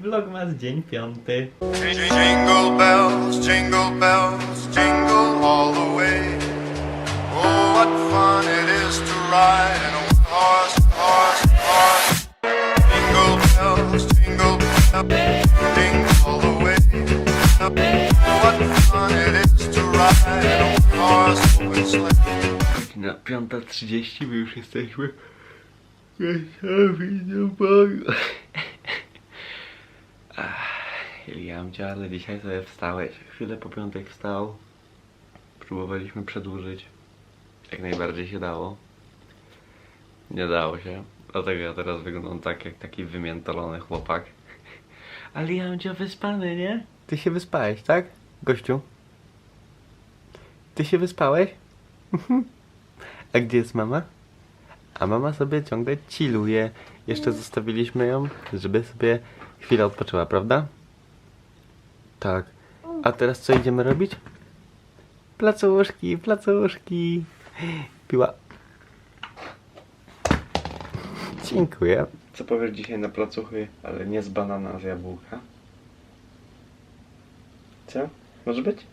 Vlogmas dzień piąty. Jingle bells, jingle bells, jingle all the way. Oh, what fun it is to ride in a horse, horse, horse. Jingle bells, jingle bells, jingle all the way. What fun it is to ride in a horse open sleigh. Godzina 5.30, my już jesteśmy do boju. Iliamcia, ale dzisiaj sobie wstałeś. Chwilę po piątek wstał. Próbowaliśmy przedłużyć. Jak najbardziej się dało. Nie dało się. Dlatego ja teraz wyglądam tak jak taki wymiętolony chłopak. Ale Liamcia wyspany, nie? Ty się wyspałeś, tak? Gościu? Ty się wyspałeś? A gdzie jest mama? A mama sobie ciągle chilluje. Jeszcze zostawiliśmy ją, żeby sobie chwilę odpoczęła, prawda? Tak. A teraz co idziemy robić? Placuszki, placuszki. Piła. Dziękuję. Co powiesz dzisiaj na placuchy, ale nie z banana, z jabłka? Co? Może być?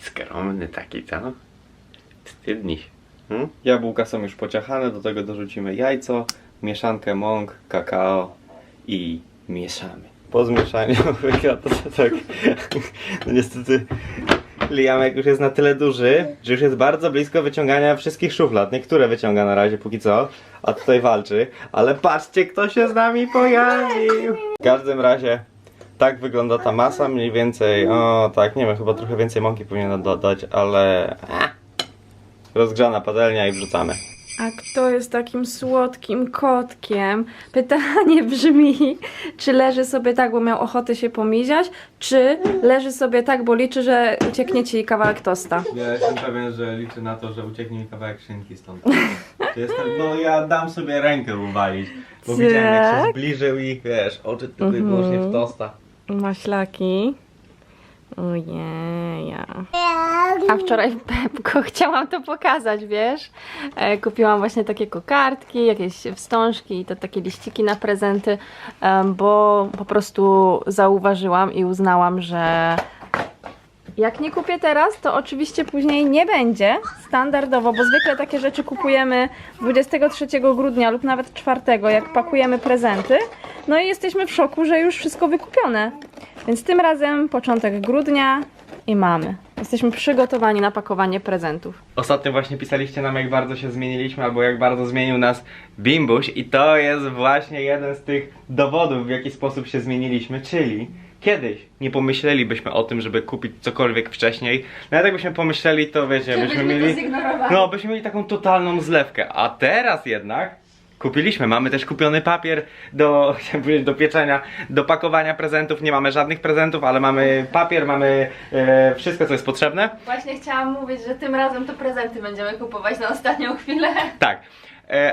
Skromny taki, co? Wstydni się. Hmm? Jabłka są już pociachane, do tego dorzucimy jajco, mieszankę mąk, kakao i mieszamy. Po zmieszaniu wygląda to tak. No niestety Liamek już jest na tyle duży, że już jest bardzo blisko wyciągania wszystkich szuflad. Niektóre wyciąga na razie póki co, a tutaj walczy. Ale patrzcie, kto się z nami pojawił! W każdym razie tak wygląda ta masa mniej więcej. O tak, nie wiem, chyba trochę więcej mąki powinienem dodać, ale. A, rozgrzana patelnia i wrzucamy. A kto jest takim słodkim kotkiem? Pytanie brzmi, czy leży sobie tak, bo miał ochotę się pomiziać, czy leży sobie tak, bo liczy, że ucieknie ci kawałek tosta? Ja jestem pewien, że liczę na to, że ucieknie mi kawałek szynki stąd. Jestem, no ja dam sobie rękę uwalić, bo widziałem jak się Tak? zbliżył i wiesz, oczy tylko i Mhm. wyłącznie w tosta. Maślaki. Ojeja. A wczoraj w Pepko chciałam to pokazać, wiesz? E, kupiłam właśnie takie kokardki, jakieś wstążki i to takie liściki na prezenty, em, bo po prostu zauważyłam i uznałam, że jak nie kupię teraz, to oczywiście później nie będzie standardowo, bo zwykle takie rzeczy kupujemy 23 grudnia lub nawet 4, jak pakujemy prezenty. No i jesteśmy w szoku, że już wszystko wykupione. Więc tym razem początek grudnia i mamy. Jesteśmy przygotowani na pakowanie prezentów. Ostatnio właśnie pisaliście nam jak bardzo się zmieniliśmy albo jak bardzo zmienił nas Bimbuś i to jest właśnie jeden z tych dowodów w jaki sposób się zmieniliśmy, czyli kiedyś nie pomyślelibyśmy o tym, żeby kupić cokolwiek wcześniej. Nawet jakbyśmy pomyśleli to wiecie, byśmy mieli no, byśmy mieli taką totalną zlewkę, a teraz jednak Kupiliśmy, mamy też kupiony papier do, do pieczenia, do pakowania prezentów. Nie mamy żadnych prezentów, ale mamy papier, mamy e, wszystko, co jest potrzebne. Właśnie chciałam mówić, że tym razem to prezenty będziemy kupować na ostatnią chwilę. Tak,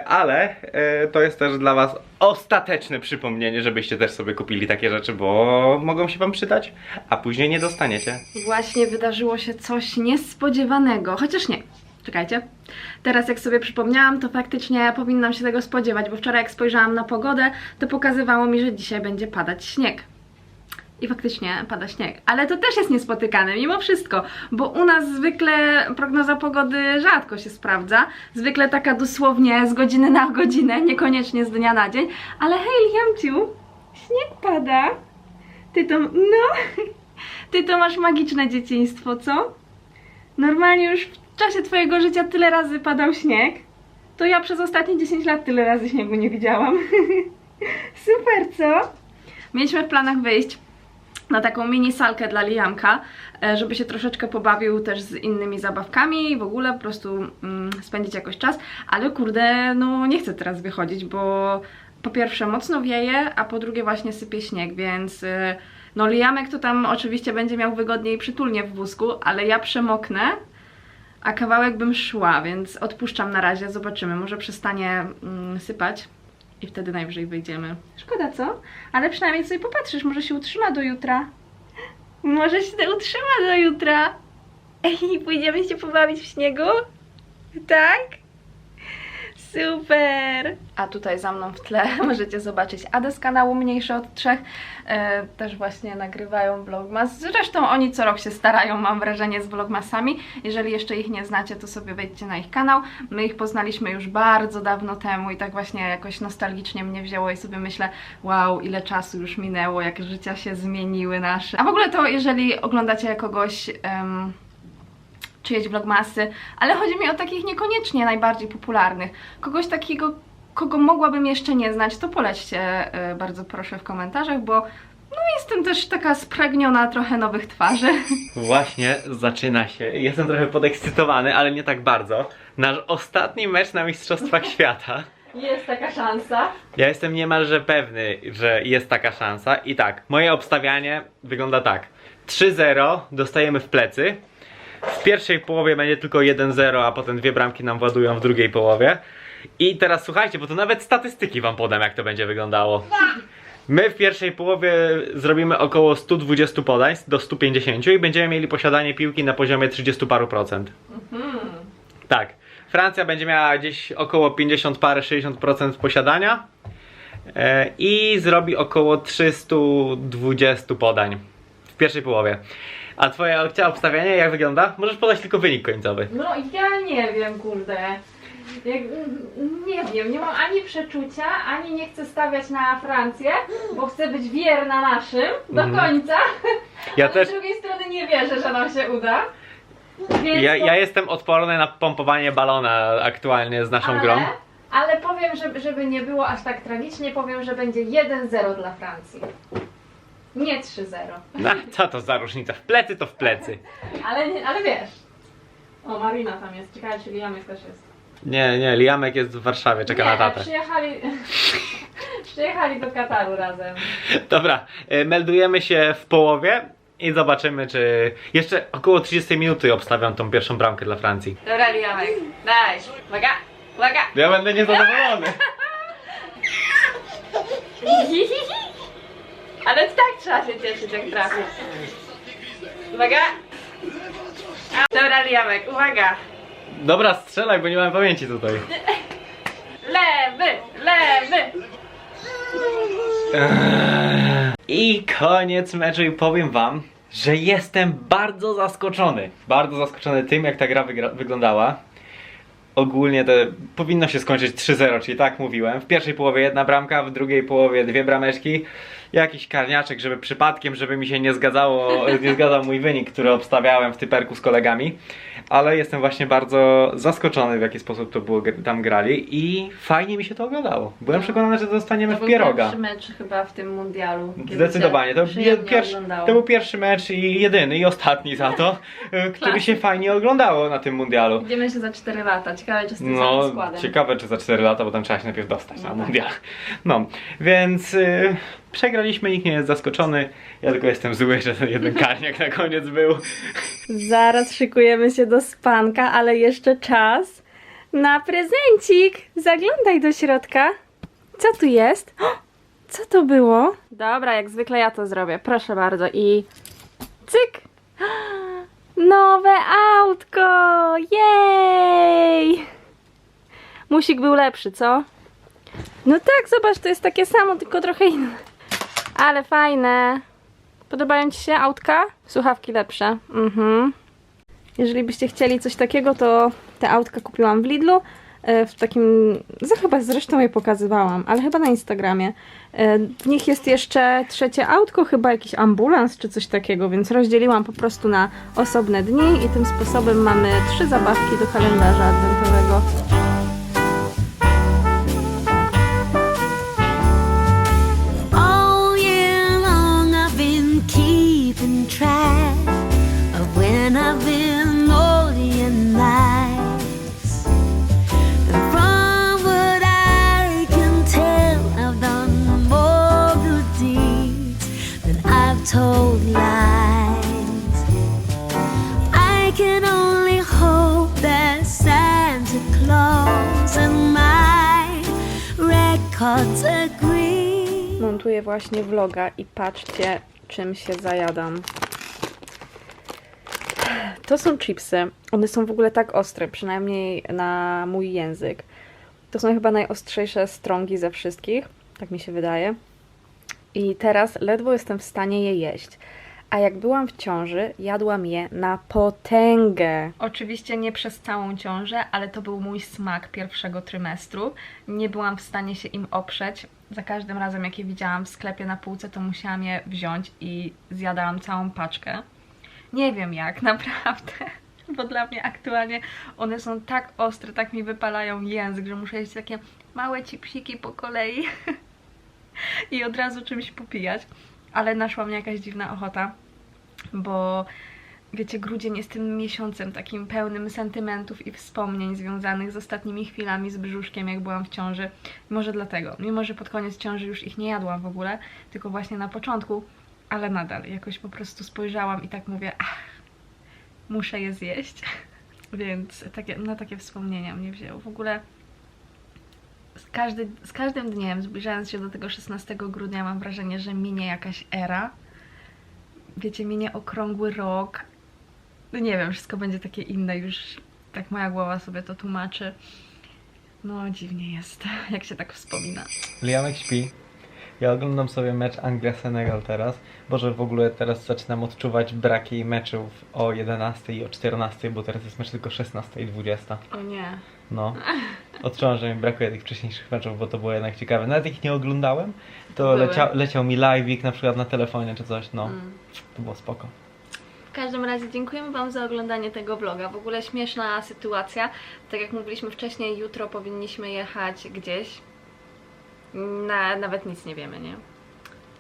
ale e, to jest też dla Was ostateczne przypomnienie, żebyście też sobie kupili takie rzeczy, bo mogą się Wam przydać, a później nie dostaniecie. Właśnie wydarzyło się coś niespodziewanego, chociaż nie. Czekajcie. Teraz jak sobie przypomniałam, to faktycznie powinnam się tego spodziewać, bo wczoraj jak spojrzałam na pogodę, to pokazywało mi, że dzisiaj będzie padać śnieg. I faktycznie pada śnieg. Ale to też jest niespotykane, mimo wszystko, bo u nas zwykle prognoza pogody rzadko się sprawdza. Zwykle taka dosłownie z godziny na godzinę, niekoniecznie z dnia na dzień. Ale hej, Jamciu, śnieg pada. Ty to, no, ty to masz magiczne dzieciństwo, co? Normalnie już w czasie twojego życia tyle razy padał śnieg, to ja przez ostatnie 10 lat tyle razy śniegu nie widziałam. Super, co? Mieliśmy w planach wyjść na taką mini salkę dla Liamka, e, żeby się troszeczkę pobawił też z innymi zabawkami i w ogóle po prostu mm, spędzić jakoś czas, ale kurde, no nie chcę teraz wychodzić, bo po pierwsze mocno wieje, a po drugie właśnie sypie śnieg, więc e, no Liamek to tam oczywiście będzie miał wygodniej i przytulnie w wózku, ale ja przemoknę, a kawałek bym szła, więc odpuszczam na razie, zobaczymy, może przestanie mm, sypać i wtedy najwyżej wyjdziemy. Szkoda, co? Ale przynajmniej sobie popatrzysz, może się utrzyma do jutra. Może się utrzyma do jutra. Ej, pójdziemy się pobawić w śniegu? Tak? Super! A tutaj za mną w tle możecie zobaczyć Adę z kanału Mniejsze od Trzech. E, też właśnie nagrywają vlogmas. Zresztą oni co rok się starają, mam wrażenie, z vlogmasami. Jeżeli jeszcze ich nie znacie, to sobie wejdźcie na ich kanał. My ich poznaliśmy już bardzo dawno temu i tak właśnie jakoś nostalgicznie mnie wzięło i sobie myślę, wow, ile czasu już minęło, jak życia się zmieniły nasze. A w ogóle to, jeżeli oglądacie kogoś... em, czyjeś vlogmasy, ale chodzi mi o takich niekoniecznie najbardziej popularnych. Kogoś takiego, kogo mogłabym jeszcze nie znać, to polećcie y, bardzo proszę w komentarzach, bo no jestem też taka spragniona trochę nowych twarzy. Właśnie zaczyna się. Jestem trochę podekscytowany, ale nie tak bardzo. Nasz ostatni mecz na Mistrzostwach Świata. Jest taka szansa. Ja jestem niemalże pewny, że jest taka szansa. I tak, moje obstawianie wygląda tak. 3-0 dostajemy w plecy. W pierwszej połowie będzie tylko 1-0, a potem dwie bramki nam władują w drugiej połowie. I teraz słuchajcie, bo to nawet statystyki wam podam, jak to będzie wyglądało. My w pierwszej połowie zrobimy około 120 podań do 150 i będziemy mieli posiadanie piłki na poziomie 30 paru procent. Tak. Francja będzie miała gdzieś około 50 parę 60% posiadania e, i zrobi około 320 podań w pierwszej połowie. A twoje obcia- obstawianie jak wygląda? Możesz podać tylko wynik końcowy. No ja nie wiem, kurde. Jak, nie wiem, nie mam ani przeczucia, ani nie chcę stawiać na Francję, bo chcę być wierna naszym do Mhm. końca. Ja ale też z drugiej strony nie wierzę, że nam się uda. Więc ja, ja jestem odporny na pompowanie balona aktualnie z naszą ale, grą. Ale powiem, żeby, żeby nie było aż tak tragicznie, powiem, że będzie 1-0 dla Francji. Nie 3-0. No, co to za różnica? W plecy to w plecy. Ale, nie, ale wiesz. O, Marina tam jest. Ciekawe, czy Jamek też jest. Nie, nie, Liamek jest w Warszawie, czeka nie, na tatę. przyjechali, przyjechali do Kataru razem. Dobra, e, meldujemy się w połowie i zobaczymy, czy. Jeszcze około 30 minuty obstawiam tą pierwszą bramkę dla Francji. Dobra, Jamek, daj. Uwaga, uwaga. Ja będę niezadowolony. Ale tak trzeba się cieszyć, jak trafi. Uwaga. A, Dobra, Jamek, uwaga. Dobra, strzelaj, bo nie mam pamięci tutaj. Lewy, lewy. I koniec meczu i powiem wam, że jestem bardzo zaskoczony. Bardzo zaskoczony tym, jak ta gra wyglądała. Ogólnie to powinno się skończyć 3-0, czyli tak mówiłem. W pierwszej połowie jedna bramka, w drugiej połowie dwie brameczki. Jakiś karniaczek, żeby przypadkiem, żeby mi się nie zgadzało, nie zgadzał mój wynik, który obstawiałem w typerku z kolegami. Ale jestem właśnie bardzo zaskoczony, w jaki sposób to było, tam grali i fajnie mi się to oglądało. Byłem przekonany, że dostaniemy w pieroga. pierwszy mecz chyba w tym mundialu. Zdecydowanie. To, pierwszy, to był pierwszy mecz i jedyny i ostatni za to, który się fajnie oglądało na tym mundialu. Widzimy się za 4 lata. Ciekawe, czy z tym No, składem. ciekawe czy za 4 lata, bo tam trzeba się najpierw dostać No na tak. mundial. No, więc y, przegraliśmy, nikt nie jest zaskoczony. Ja tylko jestem zły, że ten jeden karniak na koniec był. Zaraz szykujemy się do spanka, ale jeszcze czas na prezencik. Zaglądaj do środka. Co tu jest? Co to było? Dobra, jak zwykle ja to zrobię. Proszę bardzo i cyk. Nowe autko! Jej! Musik był lepszy, co? No tak, zobacz, to jest takie samo, tylko trochę inne. Ale fajne. Podobają Ci się autka? Słuchawki lepsze. Mhm. Jeżeli byście chcieli coś takiego, to te autka kupiłam w Lidlu. e, W takim. za chyba zresztą je pokazywałam, ale chyba na Instagramie. E, W nich jest jeszcze trzecie autko, chyba jakiś ambulans czy coś takiego, więc rozdzieliłam po prostu na osobne dni i tym sposobem mamy trzy zabawki do kalendarza adwentowego. Montuję właśnie vloga i patrzcie, czym się zajadam. To są chipsy. One są w ogóle tak ostre, przynajmniej na mój język. To są chyba najostrzejsze strągi ze wszystkich, tak mi się wydaje. I teraz ledwo jestem w stanie je jeść. A jak byłam w ciąży, jadłam je na potęgę. Oczywiście nie przez całą ciążę, ale to był mój smak pierwszego trymestru. Nie byłam w stanie się im oprzeć. Za każdym razem, jak je widziałam w sklepie na półce, to musiałam je wziąć i zjadałam całą paczkę. Nie wiem jak, naprawdę. Bo dla mnie aktualnie one są tak ostre, tak mi wypalają język, że muszę jeść takie małe cipsiki po kolei i od razu czymś popijać. Ale naszła mnie jakaś dziwna ochota, bo wiecie, grudzień jest tym miesiącem takim pełnym sentymentów i wspomnień związanych z ostatnimi chwilami z brzuszkiem, jak byłam w ciąży. Może dlatego, mimo że pod koniec ciąży już ich nie jadłam w ogóle, tylko właśnie na początku, ale nadal jakoś po prostu spojrzałam i tak mówię, ach, muszę je zjeść. Więc takie, no takie wspomnienia mnie wzięło. W ogóle z, każdy, z każdym dniem, zbliżając się do tego 16 grudnia, mam wrażenie, że minie jakaś era. Wiecie, minie okrągły rok. No nie wiem, wszystko będzie takie inne już. Tak moja głowa sobie to tłumaczy. No dziwnie jest, jak się tak wspomina. Liamek śpi. Ja oglądam sobie mecz Anglia-Senegal teraz. Boże, w ogóle teraz zaczynam odczuwać braki meczów o 11 i o 14, bo teraz jest mecz tylko 16 i 20. O nie. No. Odczuwam, że mi brakuje tych wcześniejszych meczów, bo to było jednak ciekawe. Nawet ich nie oglądałem, to Były. lecia, leciał mi live'ik na przykład na telefonie czy coś, no. Mm. To było spoko. W każdym razie dziękujemy Wam za oglądanie tego vloga. W ogóle śmieszna sytuacja. Tak jak mówiliśmy wcześniej, jutro powinniśmy jechać gdzieś. Na, nawet nic nie wiemy, nie?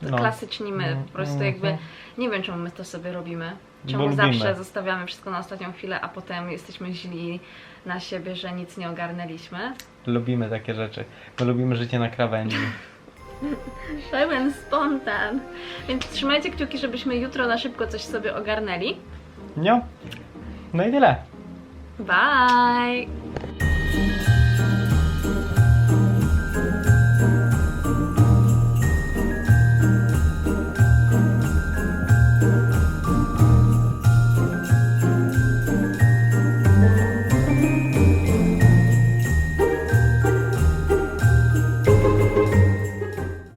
To No. klasyczni my, po prostu mhm. jakby nie wiem czemu my to sobie robimy. Czemu zawsze zostawiamy wszystko na ostatnią chwilę, a potem jesteśmy źli na siebie, że nic nie ogarnęliśmy. Lubimy takie rzeczy. My lubimy życie na krawędzi. Pełen spontan. Więc trzymajcie kciuki, żebyśmy jutro na szybko coś sobie ogarnęli. No. No i tyle. Bye!